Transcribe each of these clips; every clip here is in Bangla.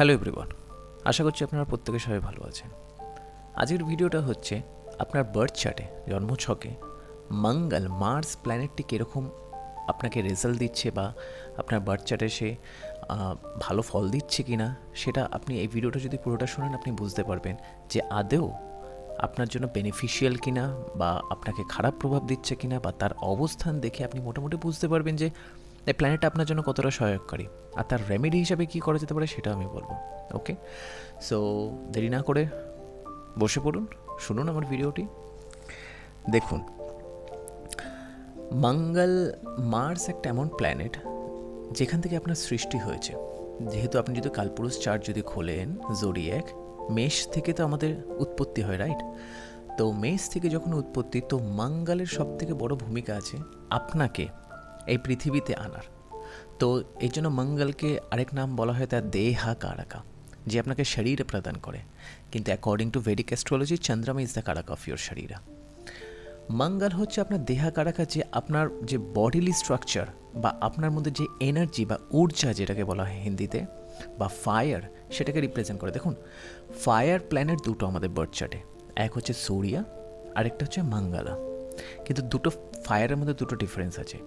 হ্যালো এভরিওয়ান, আশা করছি আপনারা প্রত্যেকে সবাই ভালো আছেন। আজকের ভিডিওটা হচ্ছে আপনার বার্থ চার্টে জন্মছকে, মঙ্গল মার্স প্ল্যানেটটি কীরকম আপনাকে রেজাল্ট দিচ্ছে বা আপনার বার্থ চার্টে সে ভালো ফল দিচ্ছে কি না সেটা আপনি এই ভিডিওটা যদি পুরোটা শোনেন, আপনি বুঝতে পারবেন যে আদেও আপনার জন্য বেনিফিশিয়াল কিনা বা আপনাকে খারাপ প্রভাব দিচ্ছে কিনা বা তার অবস্থান দেখে আপনি মোটামুটি বুঝতে পারবেন যে এই প্ল্যানেট আপনার জন্য কতটা সহায়ককারী? আর তার রেমেডি হিসাবে কী করা যেতে পারে সেটা আমি বলব ওকে সো দেরি না করে বসে পড়ুন, শুনুন আমার ভিডিওটি দেখুন, মঙ্গল মার্স একটা এমন প্ল্যানেট যেখান থেকে আপনার সৃষ্টি হয়েছে। যেহেতু আপনি যদি কালপুরুষ চার্ট যদি খোলেন জোরি এক মেষ থেকে তো আমাদের উৎপত্তি হয় রাইট তো মেষ থেকে যখন উৎপত্তি, তো মঙ্গলের সব থেকে বড় ভূমিকা আছে আপনাকে এই পৃথিবীতে আনার। তো এই জন্য মঙ্গলকে আরেক নাম বলা হয় তার দেহা কারাকা যে আপনাকে শরীর প্রদান করে। কিন্তু according to Vedic astrology চন্দ্রমা is the karaka of your sharira. Mangal হচ্ছে আপনার দেহা কারাকা যে আপনার যে বডিলি স্ট্রাকচার বা আপনার মধ্যে যে এনার্জি বা ঊর্জা যেটাকে বলা হয় হিন্দিতে, বা ফায়ার সেটাকে রিপ্রেজেন্ট করে। দেখুন ফায়ার প্ল্যানেট দুটো আমাদের বার্থ চার্টে এক হচ্ছে সূর্য, আরেকটা হচ্ছে মঙ্গলা। কিন্তু দুটো ফায়ারের মধ্যে দুটো ডিফারেন্স আছে।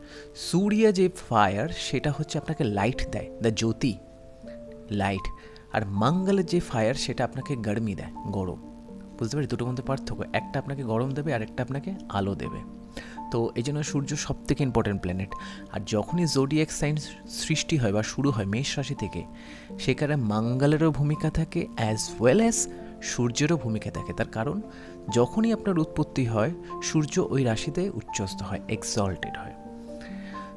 সূর্য যে ফায়ার সেটা হচ্ছে আপনাকে লাইট দেয় দ্য জ্যোতি লাইট আর মঙ্গলের যে ফায়ার সেটা আপনাকে গরমি দেয়, গরম। বুঝতে পারি দুটোর মধ্যে পার্থক্য। একটা আপনাকে গরম দেবে, আর একটা আপনাকে আলো দেবে। তো এই জন্য সূর্য সব থেকে ইম্পর্টেন্ট প্ল্যানেট আর যখনই জোডিয়াক সাইন সৃষ্টি হয় বা শুরু হয় মেষ রাশি থেকে, সেখানে মঙ্গলেরও ভূমিকা থাকে অ্যাজ ওয়েল অ্যাজ সূর্যেরও ভূমিকা থাকে। তার কারণ যখনই আপনার উৎপত্তি হয়, সূর্য ওই রাশিতে উচ্চস্ত হয় এক্সল্টেড হয়।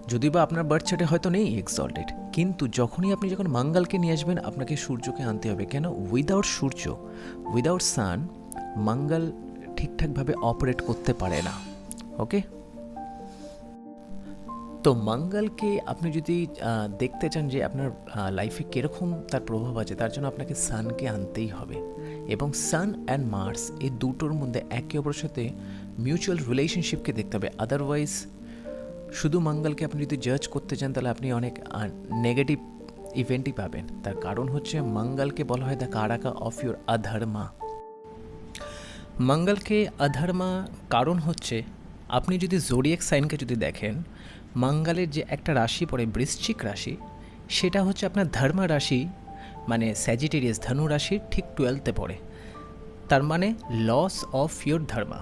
যদি বা আপনার বার্থ চার্টে হয়তো নেই এক্সল্টেড কিন্তু যখনই আপনি যখন মাঙ্গালকে নিয়ে আসবেন, আপনাকে সূর্যকে আনতে হবে। কেন? উইদাউট সূর্য উইদাউট সান মাঙ্গাল ঠিকঠাকভাবে অপারেট করতে পারে না। ওকে তো মঙ্গলকে আপনি যদি দেখতে চান যে আপনার লাইফে কীরকম তার প্রভাব আছে, তার জন্য আপনাকে সানকে আনতেই হবে। এবং সান অ্যান্ড মার্স এই দুটোর মধ্যে একে অপরের সাথে মিউচুয়াল রিলেশনশিপকে দেখতে হবে। আদারওয়াইজ শুধু মঙ্গলকে আপনি যদি জাজ করতে চান, তাহলে আপনি অনেক নেগেটিভ ইভেন্টই পাবেন। তার কারণ হচ্ছে মঙ্গলকে বলা হয় the karaka of your adharma মঙ্গলকে অধর্মা কারণ হচ্ছে, আপনি যদি জোডিয়াক সাইনকে যদি দেখেন মঙ্গলের যে একটা রাশি পড়ে বৃশ্চিক রাশি, সেটা হচ্ছে আপনার ধর্মা রাশি মানে স্যাজিটেরিয়াস ধনু রাশির ঠিক টুয়েলথে পড়ে। তার মানে লস অফ ইয়োর ধর্মা।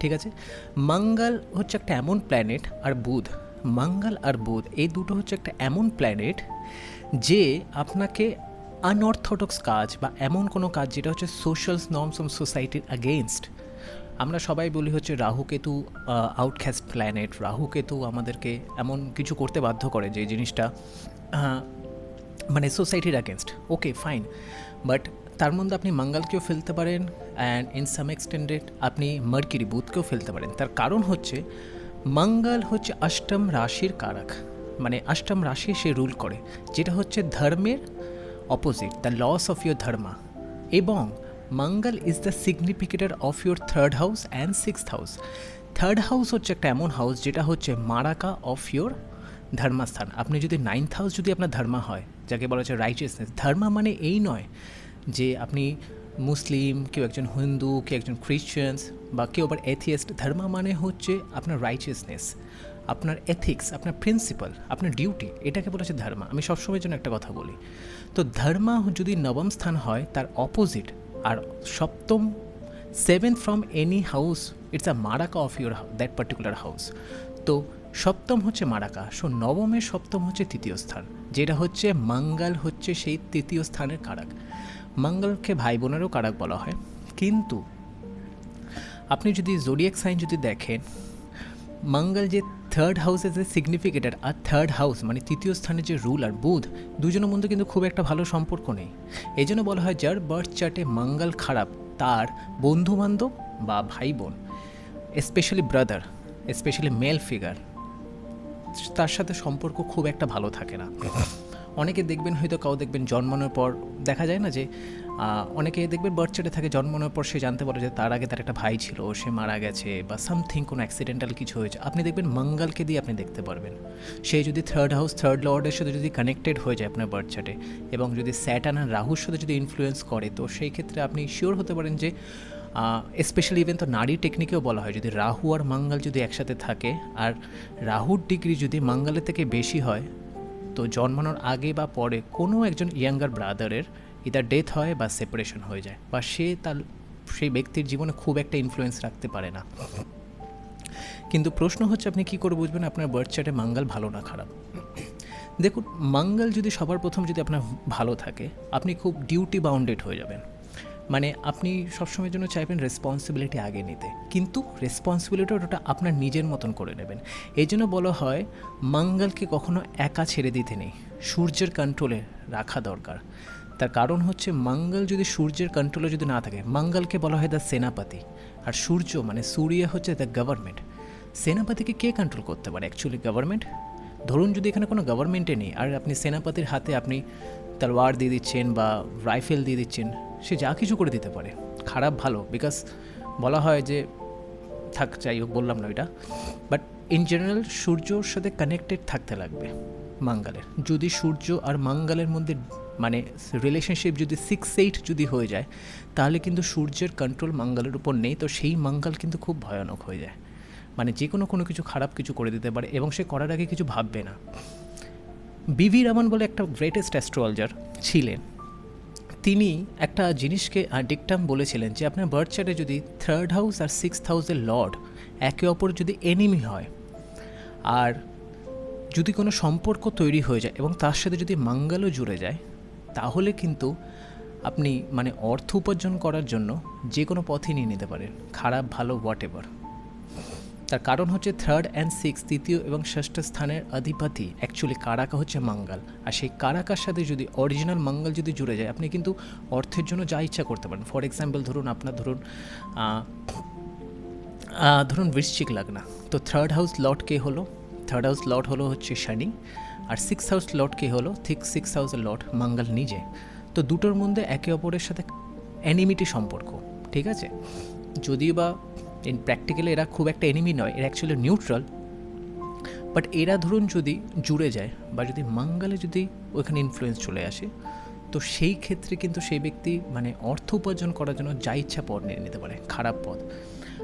ঠিক আছে? মঙ্গল হচ্ছে একটা এমন প্ল্যানেট আর বুধ। মঙ্গল আর বুধ, এই দুটো হচ্ছে একটা এমন প্ল্যানেট যে আপনাকে আনঅর্থোডক্স কাজ বা এমন কোনো কাজ যেটা হচ্ছে সোশ্যাল নর্মস অফ সোসাইটির আগেনস্ট আমরা সবাই বলি হচ্ছে রাহু কেতু আউটক্যাস্ট প্ল্যানেট রাহু কেতু আমাদেরকে এমন কিছু করতে বাধ্য করে যে জিনিসটা মানে সোসাইটির অ্যাগেনস্ট ওকে ফাইন বাট তার মধ্যে আপনি মঙ্গলকেও ফেলতে পারেন অ্যান্ড ইন সাম এক্সটেন্ডেড আপনি মার্কিরি বুধকেও ফেলতে পারেন। তার কারণ হচ্ছে, মঙ্গল হচ্ছে অষ্টম রাশির কারক। মানে অষ্টম রাশি সে রুল করে, যেটা হচ্ছে ধর্মের opposite the loss of your dharma এবং Mangal is the significator of your third house and sixth house third house হচ্ছে একটা এমন হাউস যেটা হচ্ছে মারাকা অফ ইয়োর ধর্মাস্থান। আপনি যদি নাইন্থ হাউস যদি আপনার ধর্মা হয়, যাকে বলা হচ্ছে রাইচিয়াসনেস ধর্মা মানে এই নয় যে আপনি মুসলিম, কেউ একজন হিন্দু, কেউ একজন খ্রিশ্চানস বা কেউ আবার এথিয়েস্ট ধর্মা মানে হচ্ছে আপনার রাইচিয়াসনেস আপনার এথিক্স আপনার প্রিন্সিপাল আপনার ডিউটি এটাকে বলা হচ্ছে ধর্মা। আমি সবসময়ের জন্য একটা কথা বলি। তো ধর্মা যদি নবম স্থান হয়, তার অপোজিট আর সপ্তম seventh from any house it's a maraka of your that particular house তো সপ্তম হচ্ছে মারাকা। সো নবমের সপ্তম হচ্ছে তৃতীয় স্থান, যেটা হচ্ছে মঙ্গল হচ্ছে সেই তৃতীয় স্থানের কারাক। মঙ্গলকে ভাই বোনেরও কারাক বলা হয়। কিন্তু আপনি যদি জোডিয়াক সাইন যদি দেখেন, মঙ্গল যে থার্ড হাউসের যে সিগনিফিকেটার আর থার্ড হাউস মানে তৃতীয় স্থানের যে রুল আর বুধ, দুজনের মধ্যে কিন্তু খুব একটা ভালো সম্পর্ক নেই। এই জন্য বলা হয় যার বার্থ চার্টে মঙ্গল খারাপ, তার বন্ধু বান্ধব বা ভাই বোন specially brother specially male figure তার সাথে সম্পর্ক খুব একটা ভালো থাকে না। অনেকে দেখবেন হয়তো কাউ দেখবেন জন্মানোর পর, দেখা যায় না যে অনেকে দেখবেন বার্থ চার্টে থাকে, জন্মানোর পর সে জানতে পারে যে তার আগে তার একটা ভাই ছিল, সে মারা গেছে বা সামথিং কোনো অ্যাক্সিডেন্টাল কিছু হয়েছে। আপনি দেখবেন মঙ্গলকে দিয়ে আপনি দেখতে পারবেন। সে যদি থার্ড হাউস থার্ড লর্ডের সাথে যদি কানেক্টেড হয়ে যায় আপনার বার্থ চার্টে এবং যদি স্যাটার্ন আর রাহুর সাথে যদি ইনফ্লুয়েন্স করে, তো সেই ক্ষেত্রে আপনি শিওর হতে পারেন যে স্পেশালি ইভেন তো নারী টেকনিকেও বলা হয়, যদি রাহু আর মঙ্গল যদি একসাথে থাকে, আর রাহুর ডিগ্রি যদি মঙ্গলের থেকে বেশি হয়, তো জন্মানোর আগে বা পরে কোনো একজন ইয়াঙ্গার ব্রাদারের ইদার ডেথ হয় বা সেপারেশন হয়ে যায়, বা সে তার, সেই ব্যক্তির জীবনে খুব একটা ইনফ্লুয়েন্স রাখতে পারে না। কিন্তু প্রশ্ন হচ্ছে, আপনি কী করে বুঝবেন আপনার বার্থ চার্টে মঙ্গল ভালো না খারাপ? দেখুন, মঙ্গল যদি সবার প্রথম যদি আপনার ভালো থাকে, আপনি খুব ডিউটি বাউন্ডেড হয়ে যাবেন। মানে আপনি সবসময়ের জন্য চাইবেন রেসপন্সিবিলিটি আগে নিতে। কিন্তু রেসপন্সিবিলিটি ওটা আপনার নিজের মতন করে নেবেন। এই জন্য বলা হয়, মঙ্গলকে কখনো একা ছেড়ে দিতে নেই, সূর্যের কন্ট্রোলে রাখা দরকার। তার কারণ হচ্ছে, মঙ্গল যদি সূর্যের কন্ট্রোলে যদি না থাকে, মঙ্গলকে বলা হয় দ্য সেনাপতি। আর সূর্য মানে সূর্য হচ্ছে দ্য গভর্নমেন্ট সেনাপতিকে কে কন্ট্রোল করতে পারে? অ্যাকচুয়ালি গভর্নমেন্ট ধরুন যদি এখানে কোনো গভর্নমেন্টে নেই, আর আপনি সেনাপতির হাতে আপনি তলোয়ার দিয়ে দিচ্ছেন বা রাইফেল দিয়ে দিচ্ছেন সে যা কিছু করে দিতে পারে। খারাপ ভালো বিকজ বলা হয় যে, থাক, যাই হোক, বললাম না ওইটা। বাট ইন জেনারেল সূর্যর সাথে কানেক্টেড থাকতে লাগবে মঙ্গলের। যদি সূর্য আর মাঙ্গালের মধ্যে মানে রিলেশনশিপ যদি সিক্স এইট যদি হয়ে যায়, তাহলে কিন্তু সূর্যের কন্ট্রোল মাঙ্গালের উপর নেই, তো সেই মঙ্গল কিন্তু খুব ভয়ানক হয়ে যায়। মানে যে কোনো কোনো কিছু খারাপ কিছু করে দিতে পারে, এবং সে করার আগে কিছু ভাববে না। বিভি রমন বলে একটা গ্রেটেস্ট অ্যাস্ট্রোলজার ছিলেন। তিনি একটা জিনিসকে ডিকটাম বলেছিলেন যে আপনার বার্থ চার্টে যদি থার্ড হাউস আর সিক্স হাউসের লর্ড একে অপর যদি এনিমি হয়, আর যদি কোনো সম্পর্ক তৈরি হয়ে যায় এবং তার সাথে যদি মাঙ্গালও জুড়ে যায়, তাহলে কিন্তু আপনি মানে অর্থ উপার্জন করার জন্য যে কোনো পথই নিয়ে নিতে পারেন, খারাপ, ভালো হোয়াট এভার তার কারণ হচ্ছে থার্ড অ্যান্ড সিক্স তৃতীয় এবং ষষ্ঠ স্থানের অধিপতি অ্যাকচুয়ালি কারাকা হচ্ছে মঙ্গল। আর সেই কারাকার সাথে যদি অরিজিনাল মঙ্গল যদি জুড়ে যায়, আপনি কিন্তু অর্থের জন্য যা ইচ্ছা করতে পারেন। ফর এক্সাম্পল ধরুন আপনার ধরুন ধরুন বৃশ্চিক লাগনা। তো থার্ড হাউস লট কে হলো? থার্ড হাউস লট হলো হচ্ছে শনি। আর সিক্স হাউস লট কে হলো? ঠিক সিক্স হাউসের লট মঙ্গল নিজে। তো দুটোর মধ্যে একে অপরের সাথে অ্যানিমিটি সম্পর্ক। ঠিক আছে? যদিও বা ইন প্র্যাকটিক্যালি এরা খুব একটা এনিমি নয়, এরা অ্যাকচুয়ালি নিউট্রাল বাট এরা ধরুন যদি জুড়ে যায় বা যদি মঙ্গলে যদি ওইখানে ইনফ্লুয়েন্স চলে আসে, তো সেই ক্ষেত্রে কিন্তু সেই ব্যক্তি মানে অর্থ উপার্জন করার জন্য যা ইচ্ছা পথ নিয়ে নিতে পারে, খারাপ পথ।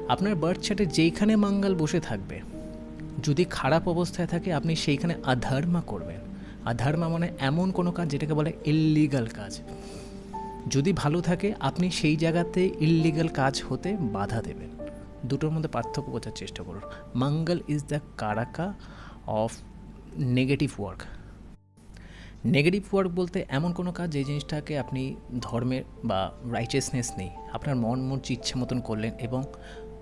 আপনার বার্থ চার্টে যেইখানে মঙ্গল বসে থাকবে, যদি খারাপ অবস্থায় থাকে, আপনি সেইখানে আধর্মা করবেন। আধর্মা মানে এমন কোনো কাজ যেটাকে বলে ইল্লিগাল কাজ। যদি ভালো থাকে, আপনি সেই জায়গাতে ইল্লিগাল কাজ হতে বাধা দেবেন। দুটোর মধ্যে পার্থক্য বোঝার চেষ্টা করুন। Mangal is the karaka of negative work negative work বলতে এমন কোনো কাজ যে জিনিসটাকে আপনি ধর্মের বা রাইচেসনেস নেই। আপনার মন মন ইচ্ছা মতন করলেন এবং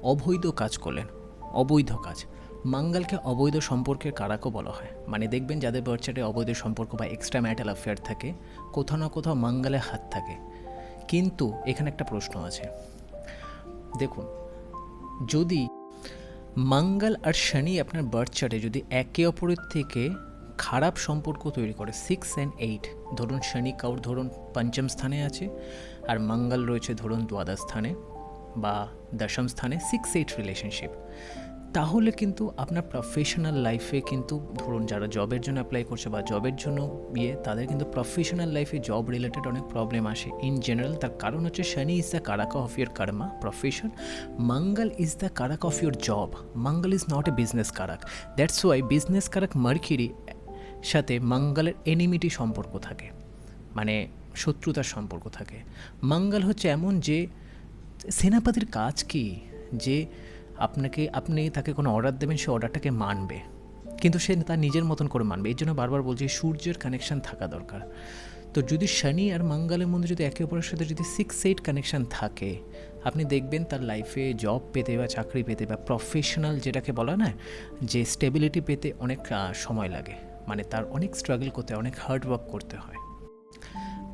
অবৈধ কাজ করলেন। অবৈধ কাজ। মঙ্গলকে অবৈধ সম্পর্কের কারাকও বলা হয়। মানে দেখবেন যাদের বার্চারে অবৈধ সম্পর্ক বা এক্সট্রা ম্যাটাল অ্যাফেয়ার থাকে, কোথাও না কোথাও মঙ্গলে হাত থাকে। কিন্তু এখানে একটা প্রশ্ন আছে। দেখুন যদি মঙ্গল আর শনি আপনার বার্থ চার্টে যদি একে অপরের থেকে খারাপ সম্পর্ক তৈরি করে সিক্স অ্যান্ড এইট ধরুন শনি কাউর ধরুন পঞ্চম স্থানে আছে, আর মঙ্গল রয়েছে ধরুন দ্বাদশ স্থানে বা দশম স্থানে সিক্স এইট রিলেশনশিপ তাহলে কিন্তু আপনার প্রফেশনাল লাইফে কিন্তু ধরুন যারা জবের জন্য অ্যাপ্লাই করছে বা জবের জন্য ইয়ে তাদের কিন্তু প্রফেশনাল লাইফে জব রিলেটেড অনেক প্রবলেম আসে। ইন জেনারেল তার কারণ হচ্ছে Shani is the karaka of your karma profession Mangal is the karaka of your job Mangal is not a business karaka that's why business karaka Mercury সাথে মঙ্গলের এনিমিটি সম্পর্ক থাকে। মানে শত্রুতার সম্পর্ক থাকে। মঙ্গল হচ্ছে এমন যে, সেনাপতির কাজ কি? যে আপনাকে, আপনি তাকে কোনো অর্ডার দেবেন, সে অর্ডারটাকে মানবে। কিন্তু সে তার নিজের মতন করে মানবে। এই জন্য বারবার বলছি সূর্যের কানেকশন থাকা দরকার। তো যদি শনি আর মঙ্গলের মধ্যে যদি একে অপরের সাথে যদি সিক্স এইট কানেকশন থাকে, আপনি দেখবেন তার লাইফে জব পেতে বা চাকরি পেতে বা প্রফেশনাল যেটাকে বলা না, যে স্টেবিলিটি পেতে অনেক সময় লাগে। মানে তার অনেক স্ট্রাগল করতে, অনেক হার্ড ওয়ার্ক করতে হয়।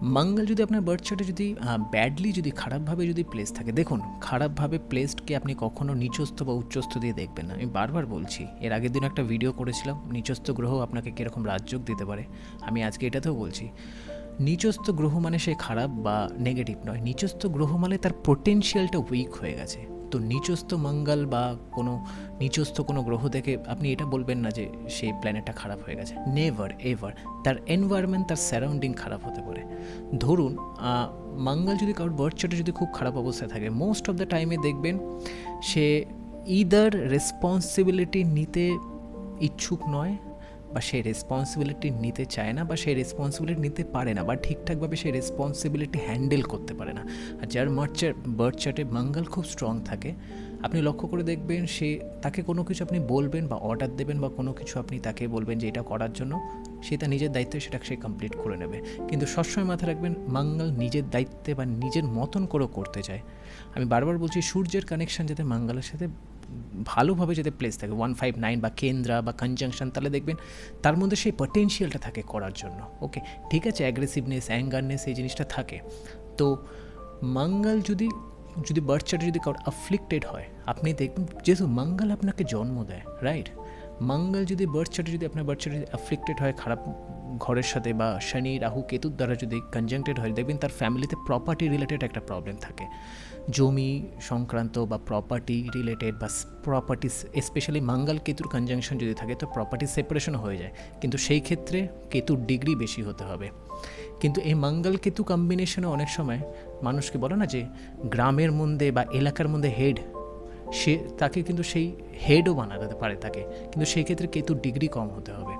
মঙ্গল যদি আপনার বার্থ চার্টে যদি ব্যাডলি যদি খারাপভাবে যদি প্লেস থাকে, দেখুন, খারাপভাবে প্লেসডকে আপনি কখনো নিচস্থ বা উচ্চস্থ দিয়ে দেখবেন না। আমি বারবার বলছি, এর আগের দিন একটা ভিডিও করেছিলাম, নিচস্থ গ্রহ আপনাকে কীরকম রাজযোগ দিতে পারে? আমি আজকে এটাতেও বলছি, নিচস্থ গ্রহ মানে সে খারাপ বা নেগেটিভ নয়, নিচস্থ গ্রহ মানে তার পোটেনশিয়ালটা উইক হয়ে গেছে। তো নিচস্থ মঙ্গল বা কোনো নিচস্থ কোনো গ্রহ দেখে আপনি এটা বলবেন না যে সেই প্ল্যানেটটা খারাপ হয়ে গেছে। নেভার এভার তার এনভায়রনমেন্ট তার সারাউন্ডিং খারাপ হতে পারে। ধরুন মঙ্গল যদি কারোর বার্থ চার্টে যদি খুব খারাপ অবস্থায় থাকে মোস্ট অফ দ্য টাইমে দেখবেন সে ইদার রেসপন্সিবিলিটি নিতে ইচ্ছুক নয় বা সে রেসপন্সিবিলিটি নিতে চায় না বা সে রেসপন্সিবিলিটি নিতে পারে না বা ঠিকঠাকভাবে সে রেসপন্সিবিলিটি হ্যান্ডেল করতে পারে না। আর যার মার্চার বার্থ চার্টে মঙ্গল খুব স্ট্রং থাকে। আপনি লক্ষ্য করে দেখবেন সে, তাকে কোনো কিছু আপনি বলবেন বা অর্ডার দেবেন বা কোনো কিছু আপনি তাকে বলবেন যে এটা করার জন্য, সে তার নিজের দায়িত্বে সেটা সে কমপ্লিট করে নেবে। কিন্তু সবসময় মাথায় রাখবেন মঙ্গল নিজের দায়িত্বে বা নিজের মতন করেও করতে চায়। আমি বারবার বলছি, সূর্যের কানেকশন যাতে মঙ্গলের সাথে ভালোভাবে যাতে প্লেস থাকে ওয়ান ফাইভ নাইন বা কেন্দ্রা বা কনজাংশন তাহলে দেখবেন তার মধ্যে সেই পটেনশিয়ালটা থাকে করার জন্য ওকে ঠিক আছে অ্যাগ্রেসিভনেস অ্যাঙ্গারনেস এই জিনিসটা থাকে। তো মঙ্গল যদি যদি বার্থ চার্টে যদি কারোর আফ্লিক্টেড হয়, আপনি দেখবেন যেহেতু মঙ্গল আপনাকে জন্ম দেয় রাইট মঙ্গল যদি বার্থ চার্টে যদি আপনার বার্থ চার্টে অ্যাফ্লিক্টেড হয়, খারাপ ঘরের সাথে বা শনি, রাহু, কেতুর দ্বারা যদি কনজাংক্টেড হয়, দেখবেন তার ফ্যামিলিতে প্রপার্টি রিলেটেড একটা প্রবলেম থাকে। জমি সংক্রান্ত বা প্রপার্টি রিলেটেড বা প্রপার্টি স্পেশালি মঙ্গল, কেতুর কনজাংশন যদি থাকে, তো প্রপার্টি সেপারেশন হয়ে যায়। কিন্তু সেই ক্ষেত্রে কেতুর ডিগ্রি বেশি হতে হবে। কিন্তু এই মঙ্গল, কেতু কম্বিনেশনে অনেক সময় মানুষকে বলে না যে, গ্রামের মধ্যে বা এলাকার মধ্যে হেড সে তাকে কিন্তু সেই হেডও বানাতে পারে তাকে। কিন্তু সেই ক্ষেত্রে কেতুর ডিগ্রি কম হতে হবে।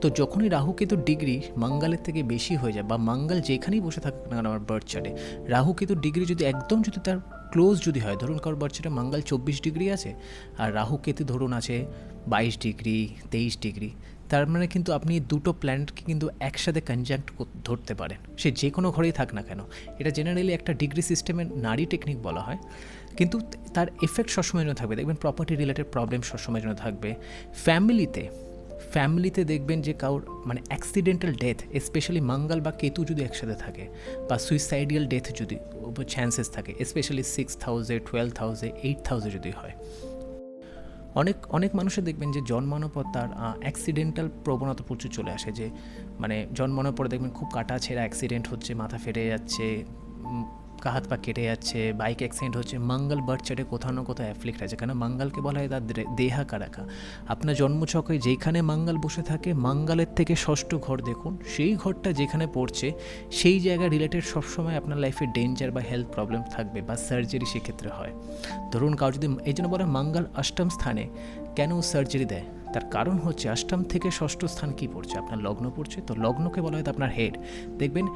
তো যখনই রাহু কেতুর ডিগ্রি মঙ্গলের থেকে বেশি হয়ে যায় বা মঙ্গল যেখানেই বসে থাকুক না কেন আমার বার্থ চার্টে রাহু কেতুর ডিগ্রি যদি একদম যদি তার ক্লোজ যদি হয়, ধরুন কারোর বার্থ চার্টে মঙ্গল চব্বিশ ডিগ্রি আছে, আর রাহু কেতু ধরুন আছে বাইশ ডিগ্রি তেইশ ডিগ্রি তার মানে কিন্তু আপনি দুটো প্ল্যানেটকে কিন্তু একসাথে কনজাক্ট ধরতে পারেন। সে যে কোনো ঘরেই থাক না কেন। এটা জেনারেলি একটা ডিগ্রি সিস্টেমের নারী টেকনিক বলা হয়। কিন্তু তার এফেক্ট সবসময় জন্য থাকবে। দেখবেন প্রপার্টি রিলেটেড প্রবলেম সবসময় জন্য থাকবে। ফ্যামিলিতে ফ্যামিলিতে দেখবেন যে কারোর মানে অ্যাক্সিডেন্টাল ডেথ স্পেশালি মঙ্গল বা কেতু যদি একসাথে থাকে, বা সুইসাইডিয়াল ডেথ যদি চান্সেস থাকে specially six thousand twelve thousand eight thousand যদি হয়। অনেক অনেক মানুষের দেখবেন যে জন্মানোর পর তার অ্যাক্সিডেন্টাল প্রবণতা প্রচুর চলে আসে যে মানে জন্মানোর পরে দেখবেন খুব কাটা ছেঁড়া অ্যাক্সিডেন্ট হচ্ছে, মাথা ফেটে যাচ্ছে উম, হাত পা কেটে যাচ্ছে বাইক অ্যাক্সিডেন্ট হচ্ছে মঙ্গল বার্থ চার্টে কোথাও না কোথাও অ্যাফ্লিক্ট আছে কেন মঙ্গলকে বলা হয় তার দেহা কারাকা আপনার জন্মছকে যেখানে মঙ্গল বসে থাকে মঙ্গলের থেকে ষষ্ঠ ঘর দেখুন সেই ঘরটা যেখানে পড়ছে সেই জায়গা রিলেটেড সবসময় আপনার লাইফে ডেঞ্জার বা হেলথ প্রবলেম থাকবে বা সার্জারি সেক্ষেত্রে হয় ধরুন কারও যদি এই জন্য বলে মঙ্গল অষ্টম স্থানে কেন সার্জারি দেয় তার কারণ হচ্ছে অষ্টম থেকে ষষ্ঠ স্থান কি পড়ছে? আপনার লগ্ন পড়ছে? তো লগ্নকে বলা হয় আপনার হেড দেখবেন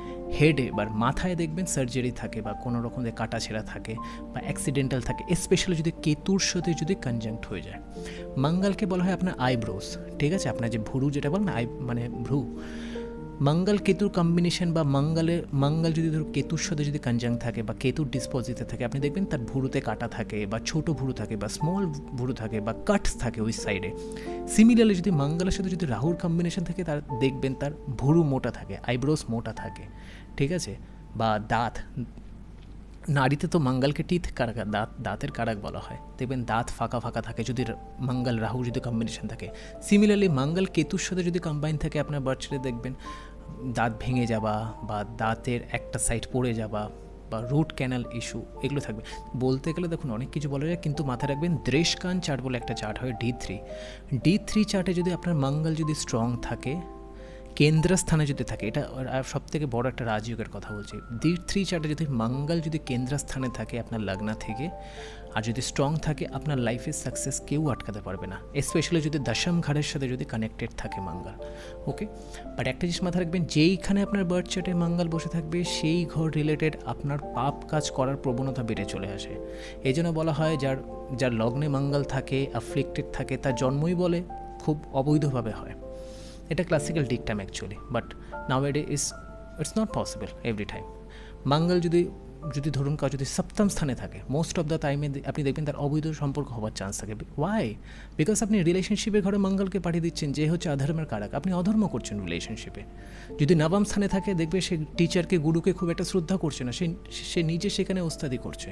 হেডে বা মাথায় দেখবেন সার্জারি থাকে বা কোনো রকম কাটা ছেঁড়া থাকে বা অ্যাক্সিডেন্টাল থাকে স্পেশালি যদি কেতুর সাথে যদি কনজাংক্ট হয়ে যায়। মঙ্গলকে বলা হয় আপনার আইব্রোস ঠিক আছে? আপনার যে ভুরু যেটা বলেন আই মানে ভ্রু মঙ্গল কেতুর কম্বিনেশন বা মঙ্গলের মঙ্গল যদি ধরো কেতুর সাথে যদি কনজাং থাকে বা কেতুর ডিসপোজিতে থাকে, আপনি দেখবেন তার ভুরুতে কাটা থাকে বা ছোট ভুরু থাকে বা স্মল ভুরু থাকে বা কাটস থাকে ওই সাইডে সিমিলারলি যদি মঙ্গলের সাথে যদি রাহুর কম্বিনেশন থাকে, তার দেখবেন তার ভুরু মোটা থাকে আইব্রোস মোটা থাকে, ঠিক আছে? বা দাঁত নারীতে তো মঙ্গলকে টিথ কারাক দাঁত, দাঁতের কারাক বলা হয়। দেখবেন দাঁত ফাঁকা ফাঁকা থাকে, যদি মঙ্গল রাহু যদি কম্বিনেশন থাকে। সিমিলারলি মঙ্গল কেতুর সাথে যদি কম্বাইন থাকে আপনার বার্থডে দেখবেন, দাঁত ভেঙে যাওয়া বা দাঁতের একটা সাইড পড়ে যাওয়া বা রুট ক্যানাল ইস্যু এগুলো থাকবে। বলতে গেলে দেখুন, অনেক কিছু বলা যায়, কিন্তু মাথায় রাখবেন দ্রেশকান চার্ট বলে একটা চার্ট হয় ডি থ্রি ডি থ্রি চার্টে যদি আপনার মঙ্গল যদি স্ট্রং থাকে কেন্দ্রস্থানে যদি থাকে, এটা সব থেকে বড় একটা রাজযোগের কথা বলছি। দি থ্রি চার্টে যদি মঙ্গল যদি কেন্দ্রস্থানে থাকে আপনার লগ্না থেকে, আর যদি স্ট্রং থাকে, আপনার লাইফের সাকসেস কেউ আটকাতে পারবে না। স্পেশালি যদি দশম ঘরের সাথে যদি কানেক্টেড থাকে মঙ্গল ওকে বাট একটা জিনিস মাথায় রাখবেন, যেইখানে আপনার বার্থ চার্টে মঙ্গল বসে থাকবে, সেই ঘর রিলেটেড আপনার পাপ কাজ করার প্রবণতা বেড়ে চলে আসে। এই জন্য বলা হয়, যার যার লগ্নে মঙ্গল থাকে অ্যাফ্লিক্টেড থাকে, তার জন্মই বলে, খুব অবৈধভাবে হয়। এটা classical dictum actually but nowadays is it's not possible every time Mangal যদি যদি ধরুন কাউ যদি সপ্তম স্থানে থাকে মোস্ট অফ দ্য টাইমে আপনি দেখবেন তার অবৈধ সম্পর্ক হওয়ার চান্স থাকে ওয়াই বিকজ আপনি রিলেশনশিপের ঘরে মঙ্গলকে পাঠিয়ে দিচ্ছেন যে হচ্ছে অধর্মের কারক আপনি অধর্ম করছেন রিলেশনশিপে যদি নবম স্থানে থাকে দেখবে সে টিচারকে গুরুকে খুব একটা শ্রদ্ধা করছে না সে সে নিজে সেখানে ওস্তাদি করছে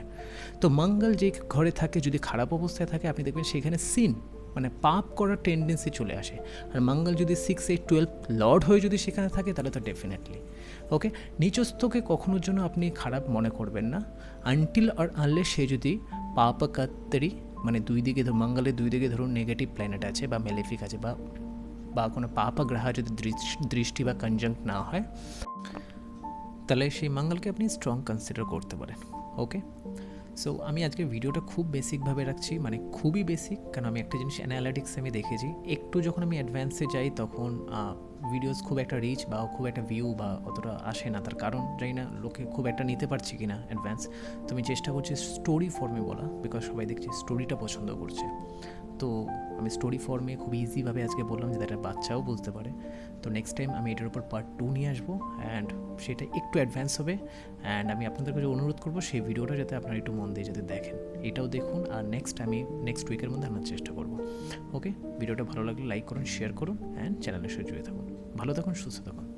তো মঙ্গল যে ঘরে থাকে যদি খারাপ অবস্থায় থাকে আপনি দেখবেন সেখানে সিন মানে পাপ করার টেন্ডেন্সি চলে আসে। আর মঙ্গল যদি সিক্স এইট টুয়েলভ লর্ড হয়ে যদি সেখানে থাকে, তাহলে তো ডেফিনেটলি ওকে নিচস্থকে কখনোর জন্য আপনি খারাপ মনে করবেন না। আনটিল আর আনলে সে যদি পাপকাত্তরি মানে দুই দিকে ধর মঙ্গলের দুই দিকে ধরুন নেগেটিভ প্ল্যানেট আছে বা মেলেফিক আছে বা বা কোনো পাপগ্রহ যদি দৃষ্টি বা কনজাঙ্ক না হয়, তাহলে সেই মঙ্গলকে আপনি স্ট্রং কনসিডার করতে পারেন। ওকে সো আমি আজকে ভিডিওটা খুব বেসিকভাবে রাখছি মানে খুবই বেসিক কারণ আমি একটা জিনিস অ্যানালিটিক্স আমি দেখেছি। একটু যখন আমি অ্যাডভান্সে যাই, তখন ভিডিওস খুব একটা রিচ বা খুব একটা ভিউ বা অতটা আসে না। তার কারণ জানি না, লোকে খুব একটা নিতে পারছি কি না অ্যাডভান্স তো আমি চেষ্টা করছি স্টোরি ফর্মে বলা বিকজ সবাই দেখছি স্টোরিটা পছন্দ করছে। তো আমি স্টোরি ফর্মে খুব ইজিভাবে আজকে বললাম যে একটা বাচ্চাও বুঝতে পারে। তো নেক্সট টাইম আমি এটার উপর পার্ট টু নিয়ে আসব অ্যান্ড সেটা একটু অ্যাডভান্স হবে অ্যান্ড আমি আপনাদের কাছে অনুরোধ করব সেই ভিডিওটা যাতে আপনারা একটু মন দিয়ে যাতে দেখেন। এটাও দেখুন আর নেক্সট আমি নেক্সট উইকের মধ্যে আনার চেষ্টা করব। ওকে ভিডিওটা ভালো লাগলে লাইক করুন শেয়ার করুন অ্যান্ড চ্যানেলের সাথে জুড়ে থাকুন। ভালো থাকুন, সুস্থ থাকুন।